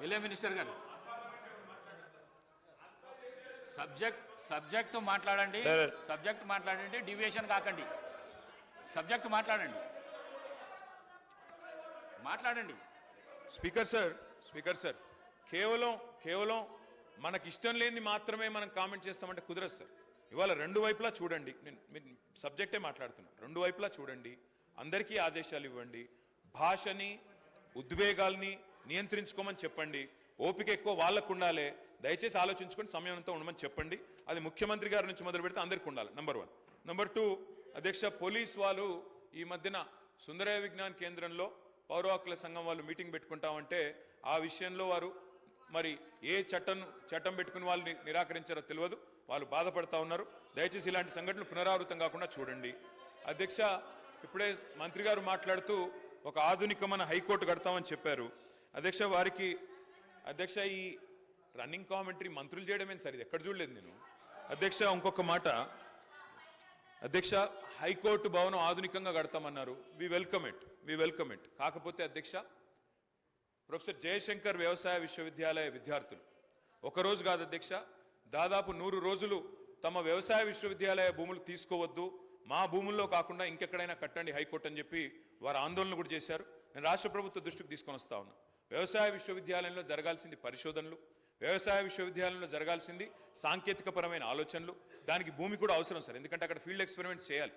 వెళ్ళే మినిస్టర్ గారు. Subject subject మాట్లాడండి. సబ్జెక్ట్ మాట్లాడండి డివియేషన్ కాకండి. సబ్జెక్ట్ మాట్లాడండి. మాట్లాడండి. స్పీకర్ సార్ స్పీకర్ సార్ కేవలం కేవలం మనకి ఇష్టం లేనిది మాత్రమే మనం కామెంట్ చేస్తామంటే కుదరదు సార్. ఇవాళ రెండు వైపులా చూడండి నేను సబ్జెక్టే మాట్లాడుతున్నా. రెండు వైపులా చూడండి అందరికీ ఆదేశాలు ఇవ్వండి. భాషని ఉద్వేగాల్ని నియంత్రించుకోమని చెప్పండి. ఓపిక ఎక్కువ వాళ్ళకు ఉండాలి దయచేసి ఆలోచించుకొని సమయంతో ఉండమని చెప్పండి. అది ముఖ్యమంత్రి గారి నుంచి మొదలు పెడితే అందరికీ ఉండాలి నెంబర్ వన్ నెంబర్ టూ అధ్యక్ష పోలీస్ వాళ్ళు ఈ మధ్యన సుందరయ విజ్ఞాన్ కేంద్రంలో పౌర హక్కుల సంఘం వాళ్ళు మీటింగ్ పెట్టుకుంటామంటే ఆ విషయంలో వారు మరి ఏ చట్టం చట్టం పెట్టుకుని వాళ్ళని నిరాకరించారో తెలియదు. వాళ్ళు బాధపడతా ఉన్నారు. దయచేసి ఇలాంటి సంఘటనలు పునరావృతం కాకుండా చూడండి. అధ్యక్ష ఇప్పుడే మంత్రి గారు మాట్లాడుతూ ఒక ఆధునికమైన హైకోర్టు కడతామని చెప్పారు. అధ్యక్ష వారికి అధ్యక్ష ఈ రన్నింగ్ కామెంటరీ మంత్రులు చేయడమేం సార్? ఇది ఎక్కడ చూడలేదు నేను. అధ్యక్ష ఇంకొక మాట. అధ్యక్ష హైకోర్టు భవనం ఆధునికంగా కడతామన్నారు. We welcome it we welcome it కాకపోతే అధ్యక్ష ప్రొఫెసర్ జయశంకర్ వ్యవసాయ విశ్వవిద్యాలయ విద్యార్థులు. ఒకరోజు కాదు అధ్యక్ష దాదాపు నూరు రోజులు తమ వ్యవసాయ విశ్వవిద్యాలయ భూములు తీసుకోవద్దు. మా భూముల్లో కాకుండా ఇంకెక్కడైనా కట్టండి హైకోర్టు అని చెప్పి వారు ఆందోళన కూడా చేశారు. నేను రాష్ట్ర ప్రభుత్వ దృష్టికి తీసుకొని వస్తా ఉన్నా. వ్యవసాయ విశ్వవిద్యాలయంలో జరగాల్సింది పరిశోధనలు వ్యవసాయ విశ్వవిద్యాలయంలో జరగాల్సింది సాంకేతికపరమైన ఆలోచనలు. దానికి భూమి కూడా అవసరం సార్. ఎందుకంటే అక్కడ ఫీల్డ్ ఎక్స్పెరిమెంట్స్ చేయాలి.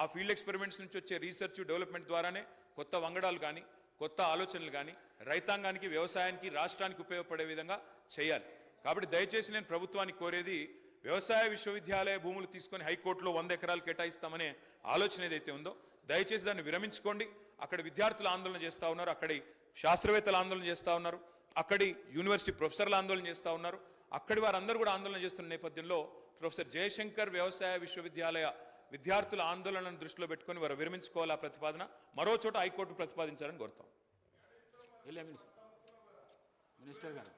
ఆ ఫీల్డ్ ఎక్స్పెరిమెంట్స్ నుంచి వచ్చే రీసెర్చ్ డెవలప్మెంట్ ద్వారానే కొత్త వంగడాలు కానీ కొత్త ఆలోచనలు కానీ రైతాంగానికి వ్యవసాయానికి రాష్ట్రానికి ఉపయోగపడే విధంగా చేయాలి. కాబట్టి దయచేసి నేను ప్రభుత్వానికి కోరేది వ్యవసాయ విశ్వవిద్యాలయ భూములు తీసుకొని హైకోర్టులో వంద ఎకరాలు కేటాయిస్తామనే ఆలోచన ఏదైతే ఉందో దయచేసి దాన్ని విరమించుకోండి. అక్కడ విద్యార్థులు ఆందోళన చేస్తూ ఉన్నారు. అక్కడి శాస్త్రవేత్తలు ఆందోళన చేస్తూ ఉన్నారు. అక్కడి యూనివర్సిటీ ప్రొఫెసర్లు ఆందోళన చేస్తూ ఉన్నారు. అక్కడి వారందరూ కూడా ఆందోళన చేస్తున్న నేపథ్యంలో ప్రొఫెసర్ జయశంకర్ వ్యవసాయ విశ్వవిద్యాలయ విద్యార్థుల ఆందోళనను దృష్టిలో పెట్టుకొని వారు విరమించుకోవాలా ప్రతిపాదన? మరో చోట హైకోర్టు ప్రతిపాదించాలని కోరుతాం. మినిస్టర్ గారు.